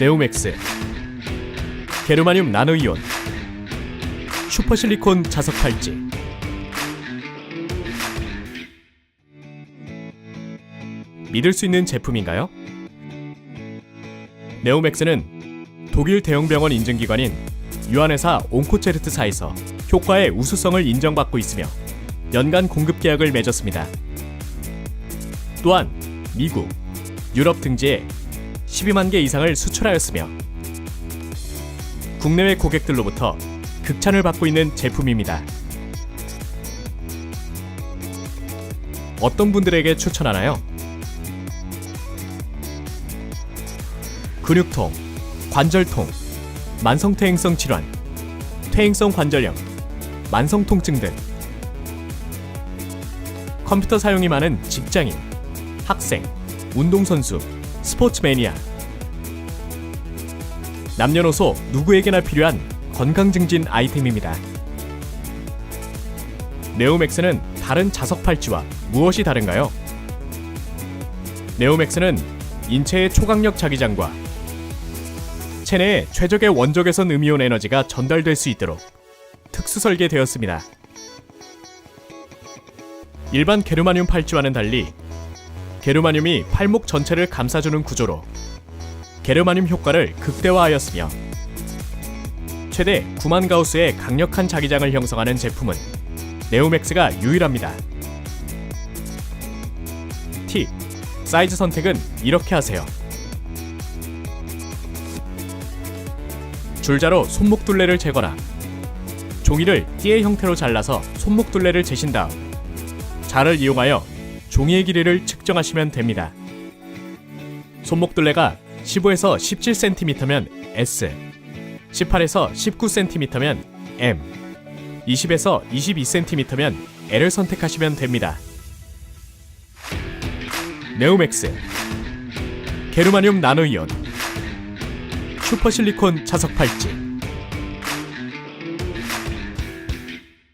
네오맥스 게르마늄 나노이온 슈퍼실리콘 자석 팔찌 믿을 수 있는 제품인가요? 네오맥스는 독일 대형 병원 인증기관인 유한회사 온코체르트사에서 효과의 우수성을 인정받고 있으며 연간 공급 계약을 맺었습니다. 또한 미국, 유럽 등지에 12만 개 이상을 수출하였으며 국내외 고객들로부터 극찬을 받고 있는 제품입니다. 어떤 분들에게 추천하나요? 근육통, 관절통, 만성퇴행성 질환, 퇴행성 관절염, 만성 통증 등 컴퓨터 사용이 많은 직장인, 학생, 운동선수, 스포츠 매니아 남녀노소 누구에게나 필요한 건강 증진 아이템입니다. 네오맥스는 다른 자석 팔찌와 무엇이 다른가요? 네오맥스는 인체의 초강력 자기장과 체내에 최적의 원적외선 음이온 에너지가 전달될 수 있도록 특수 설계되었습니다. 일반 게르마늄 팔찌와는 달리 게르마늄이 팔목 전체를 감싸주는 구조로 게르마늄 효과를 극대화하였으며 최대 9만 가우스의 강력한 자기장을 형성하는 제품은 네오맥스가 유일합니다. 팁 사이즈 선택은 이렇게 하세요. 줄자로 손목 둘레를 재거나 종이를 띠의 형태로 잘라서 손목 둘레를 재신 다음 자를 이용하여 종이의 길이를 측정하시면 됩니다. 손목 둘레가 15에서 17cm면 S, 18에서 19cm면 M, 20에서 22cm면 L을 선택하시면 됩니다. 네오맥스 게르마늄 나노이온 슈퍼실리콘 자석 팔찌